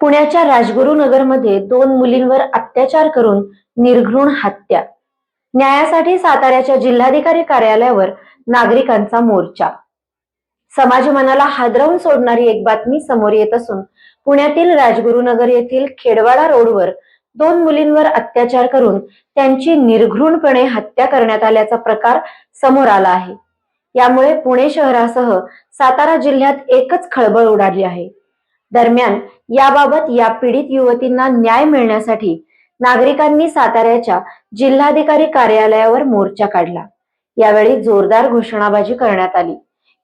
पुण्याच्या राजगुरुनगरमध्ये दोन मुलींवर अत्याचार करून निर्घृण हत्या. न्यायासाठी साताऱ्याच्या जिल्हाधिकारी कार्यालयावर नागरिकांचा मोर्चा. समाज मनाला हादरवून सोडणारी एक बातमी समोर येत असून पुण्यातील राजगुरुनगर येथील खेडवाडा रोडवर दोन मुलींवर अत्याचार करून त्यांची निर्घृणपणे हत्या करण्यात आल्याचा प्रकार समोर आला आहे. यामुळे पुणे शहरासह सातारा जिल्ह्यात एकच खळबळ उडाली आहे. दरम्यान याबाबत या पीडित युवतींना न्याय मिळण्यासाठी नागरिकांनी साताऱ्याच्या जिल्हाधिकारी कार्यालयावर मोर्चा काढला. यावेळी जोरदार घोषणाबाजी करण्यात आली.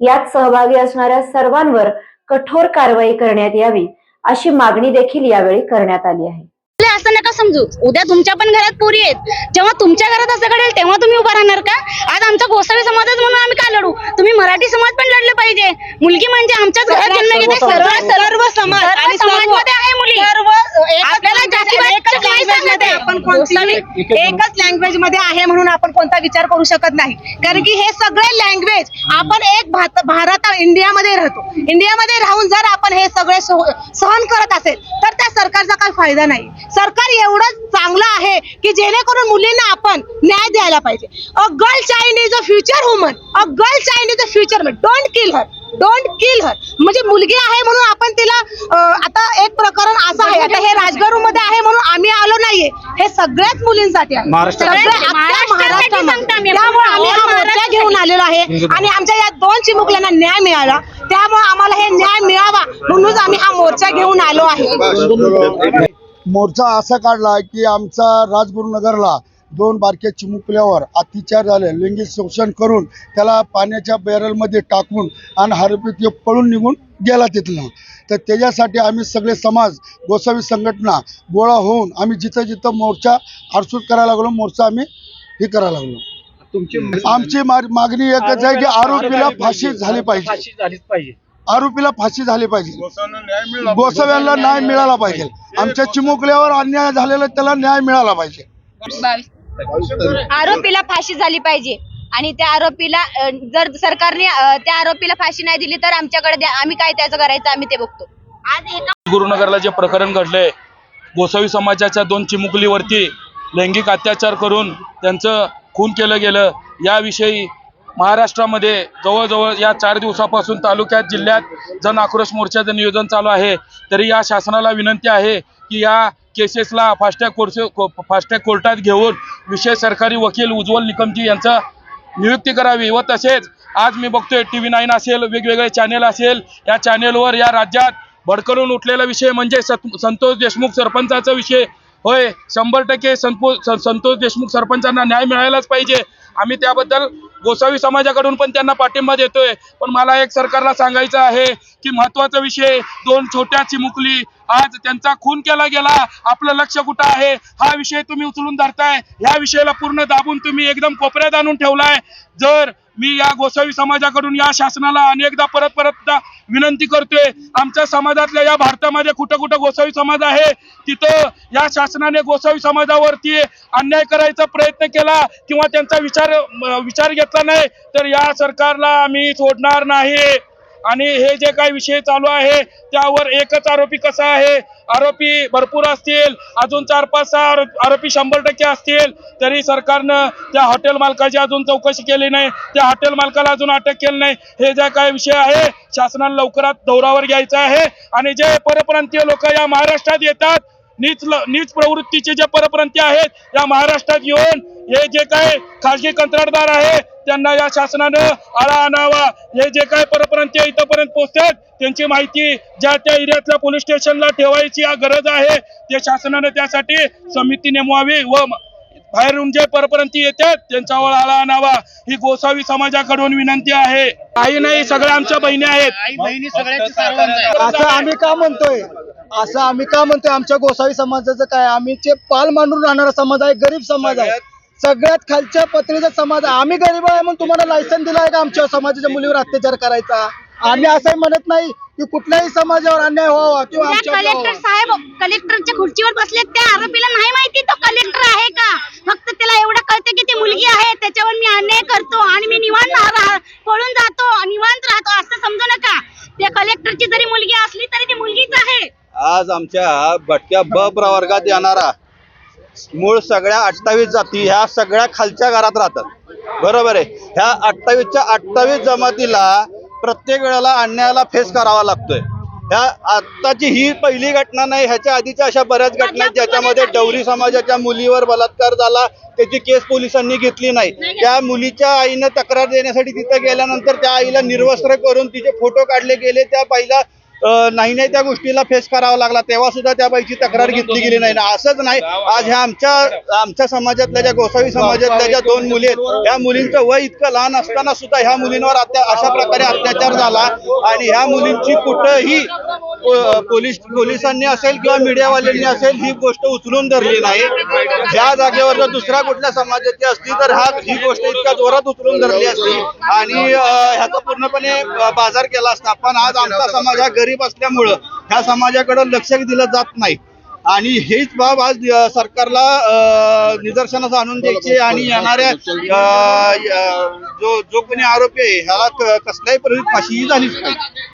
यात सहभागी असणाऱ्या सर्वांवर कठोर कारवाई करण्यात यावी अशी मागणी देखील यावेळी करण्यात आली आहे. असं नका समजू. उद्या तुमच्या पण घरात पोरी आहेत. जेव्हा तुमच्या घरात असं घडेल तेव्हा तुम्ही उभा राहणार का? आज आमचा गोसावी समाजच म्हणून आम्ही का लढू? तुम्ही मराठी समाज पण लढले पाहिजे. मुलगी म्हणजे आमच्याच घरात जन्म घेते सर्व सर्व समाज आणि समाजमध्ये आहे मुली आपल्याला जाती एकच लँग्वेजमध्ये आपण कोणती एकच लँग्वेजमध्ये आहे म्हणून आपण कोणता विचार करू शकत नाही. कारण की हे सगळे लँग्वेज आपण एक भारत इंडियामध्ये राहतो. इंडियामध्ये राहून जर आपण हे सगळे सह- सहन करत असेल तर त्या सरकारचा काही फायदा नाही. सरकार एवढं चांगलं आहे की जेणेकरून मुलींना आपण न्याय द्यायला पाहिजे. A girl child is a future woman a girl child is a future don't kill her don't kill her म्हणजे मुलगी आहे म्हणून आपण तिला आता एक प्रकरण असं आहे. आता हे राजगरू मध्ये आहे म्हणून आम्ही आलो नाहीये. सगळ्याच मुलींसाठी आहे. महाराष्ट्र- सगळ्या अख्ख्या महाराष्ट्रासाठी महाराष्ट्रामध्ये. सांगतो आम्ही. त्यामुळे आम्ही हा all मोर्चा घेऊन आलेलो आहे. आणि आमच्या या दोन चिमुकल्यांना न्याय मिळाला. त्यामुळे आम्हाला हे न्याय मिळावा म्हणूनच आम्ही हा मोर्चा घेऊन आलो आहे. मोर्चा असा काढला की आमचा राजगुरुनगरला दोन बारक्या चिमुकल्यावर अत्याचार झाले. लैंगिक शोषण करून त्याला पाण्याच्या बॅरलमध्ये टाकून आणि हरपीत पळून निघून गेला तिथनं. तर त्याच्यासाठी आम्ही सगळे समाज गोसावी संघटना गोळा होऊन आम्ही जिथं जिथं मोर्चा आरसूट करायला लागलो मोर्चा आम्ही हे करायला लागलो. आमची मागणी एकच आहे की आरोपीला फाशी झाली पाहिजे. फाशी झालीच पाहिजे. आरोपीला फाशी झाली पाहिजे. गोसाव्यांना न्याय मिळाला पाहिजे. आमच्या चिमुकल्यावर अन्याय झालेला त्याला न्याय मिळाला पाहिजे. आरोपीला फाशी झाली पाहिजे. आणि त्या आरोपीला जर सरकारने त्या आरोपीला फाशी नाही दिली तर आमच्याकडे द्या आम्ही काय त्याचं करायचं आम्ही ते बघतो. आज एका गुरुनगरला जे प्रकरण घडलंय गोसावी समाजाच्या दोन चिमुकलीवरती लैंगिक अत्याचार करून त्यांचं खून केलं गेलं याविषयी महाराष्ट्रामध्ये जवळजवळ या चार दिवसापासून तालुक्यात जिल्ह्यात जन आक्रोश मोर्चाचं नियोजन चालू आहे. तरी या शासनाला विनंती आहे की या केसेसला फास्टॅग कोर्स फास्टॅग कोर्टात घेऊन विशेष सरकारी वकील उज्ज्वल निकमजी यांचा नियुक्ती करावी व तसेच आज मी बघतोय टी व्ही नाईन असेल वेगवेगळे चॅनेल असेल या चॅनेलवर या राज्यात भडकलून उठलेला विषय म्हणजे सत- संतोष देशमुख सरपंचाचा विषय. होय शंभर टक्के संतोष देशमुख सरपंचांना न्याय मिळायलाच पाहिजे. आम्ही त्याबद्दल गोसावी समाजाकडून पण त्यांना पाठिंबा देतोय. पण मला एक सरकारला सांगायचं आहे की महत्त्वाचा विषय दोन छोट्या चिमुकली आज त्यांचा खून केला गेला. आपलं लक्ष कुठं आहे? हा विषय तुम्ही उचलून धरताय. ह्या विषयाला पूर्ण दाबून तुम्ही एकदम कोपऱ्यात आणून ठेवलाय. जर मी या गोसावी समाजाकडून या शासनाला अनेकदा परत परत विनंती करतोय. आमच्या समाजातल्या या भारतामध्ये कुठं कुठं गोसावी समाज आहे? तिथं या शासनाने गोसावी समाजावरती अन्याय करायचा प्रयत्न केला किंवा त्यांचा विचार विचार घेतला नाही तर या सरकारला आम्ही सोडणार नाही. आणि हे जे काही विषय चालू आहे त्यावर एकच आरोपी कसा आहे? आरोपी भरपूर असतील अजून चार पाच सहा आरोपी शंभर टक्के असतील तरी सरकारनं त्या हॉटेल मालकाची अजून चौकशी केली नाही त्या हॉटेल मालकाला अजून अटक केली नाही. हे जे काय विषय आहे शासनाला लवकरात दौरावर घ्यायचा आहे. आणि जे परप्रांतीय लोक या महाराष्ट्रात येतात नीच नीच प्रवृत्तीचे जे परप्रांतीय आहेत या महाराष्ट्रात येऊन हे जे काय खाजगी कंत्राटदार आहे त्यांना या शासनानं आळा आणावा. हे जे काय परप्रांतीय इथंपर्यंत पोहोचतात त्यांची माहिती ज्या त्या एरियातल्या पोलीस स्टेशनला ठेवायची या गरज आहे ते शासनानं त्यासाठी समिती नेमवावी व बाहेरून जे परप्रांती येतात त्यांच्यावर आळा आणावा. ही गोसावी समाजाकडून विनंती आहे. काही नाही सगळ्या आमच्या बहिणी आहेत. असं आम्ही का म्हणतोय? असं आम्ही का म्हणतोय? आमच्या गोसावी समाजाचं काय? आम्ही जे पाल मांडून राहणारा समाज आहे गरीब समाज आहे. सगळ्यात खालच्या पत्रीचा समाज आहे आम्ही गरीब आहे म्हणून तुम्हाला लायसन दिलं आहे का आमच्या समाजाच्या मुलीवर अत्याचार करायचा? आम्ही असंही म्हणत नाही की कुठल्याही समाजावर अन्याय व्हावा किंवा त्या आमच्यावर कलेक्टर. साहेब कलेक्टरच्या खुर्चीवर बसले त्या आरोपीला नाही माहिती तो कलेक्टर आहे का? फक्त त्याला एवढं कळतं की ती मुलगी आहे त्याच्यावर मी अन्याय करतो आणि मी निवांत राह- राह- पळून जातो निवांत राहतो असं समजू नका. त्या कलेक्टरची जरी मुलगी असली तरी ती मुलगीच आहे. आज आमच्या भटक्या ब प्रवर्गात येणारा मूळ सगळ्या अठ्ठावीस जाती ह्या सगळ्या खालच्या घरात राहतात. बरोबर आहे. ह्या अठ्ठावीसच्या अठ्ठावीस जमातीला प्रत्येक वेळेला अन्यायाला फेस करावा लागतोय. ह्या आत्ताची ही पहिली घटना नाही ह्याच्या आधीच्या अशा बऱ्याच घटना आहेत ज्याच्यामध्ये डवरी समाजाच्या मुलीवर बलात्कार झाला त्याची केस पोलिसांनी घेतली नाही. त्या मुलीच्या आईनं तक्रार देण्यासाठी तिथं गेल्यानंतर त्या आईला निर्वस्त्र करून तिचे फोटो काढले गेले. त्या बाईला नाही नाही त्या गोष्टीला फेस करावा लागला. तेव्हा सुद्धा त्या बाईची तक्रार घेतली गेली नाही. ना असंच नाही. आज ह्या आमच्या आमच्या समाजातल्या ज्या गोसावी समाजातल्या ज्या दोन मुली आहेत ह्या मुलींचं वय इतकं लहान असताना सुद्धा ह्या मुलींवर अशा प्रकारे अत्याचार झाला. आणि ह्या मुलींची कुठंही पोलीस पोलिसांनी असेल किंवा मीडियावाल्यांनी असेल ही गोष्ट उचलून धरली नाही. ज्या जागेवर जर दुसऱ्या कुठल्या समाजाची असती तर हा ही गोष्ट इतक्या जोरात उचलून धरली असती. आणि ह्याचा पूर्णपणे बाजार केला असता. पण आज आमचा समाज हा गरीब असल्यामुळं ह्या समाजाकडे लक्ष दिलं जात नाही. आणि हीच बाब आज सरकारला अं, निदर्शनास आणून द्यायची आणि येणाऱ्या जो जो कोणी आरोपी आहे ह्याला कसल्याही परिस्थितीत फाशी झालीच पाहिजे